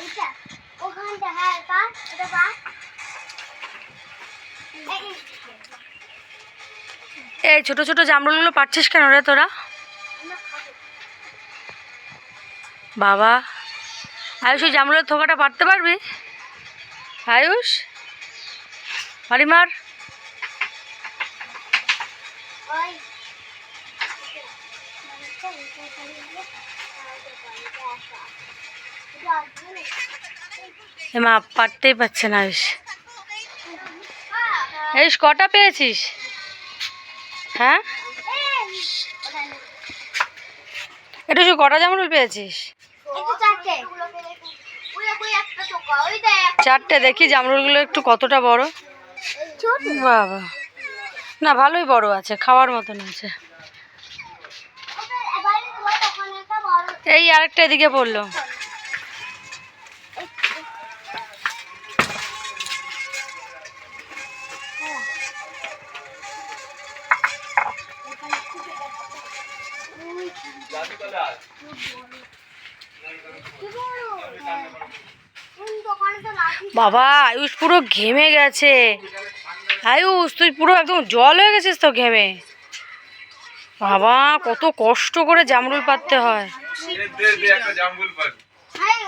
এইটা। ওখানটা হ্যাঁ পা এই, ছোট ছোট জামরুলগুলো পাচ্ছিস কেন রে তোরা? বাবা। আয়ুষ ওই জামরুলের থোকাটা পারতে পারবি? আয়ুষ? মারিমার ওই। মা, পারতেই পারছে না আয়ুষ আয়ুষ কটা পেয়েছিস হ্যাঁ। এটা শুধু কটা জামরুল পেয়েছিস চারটে। একটা দেখ। জামরুলগুলো একটু কতটা বড় বাবা না, ভালোই বড় আছে, খাওয়ার মতন আছে একটা এই আরেকটা এদিকে পড়ল বাবা আয়ুষ পুরো ঘেমে গেছে। আয়ুষ তুই পুরো একদম জল হয়ে গেছিস তো ঘেমে। বাবা কত কষ্ট করে জামরুল পাততে হয়। হ্যাঁ,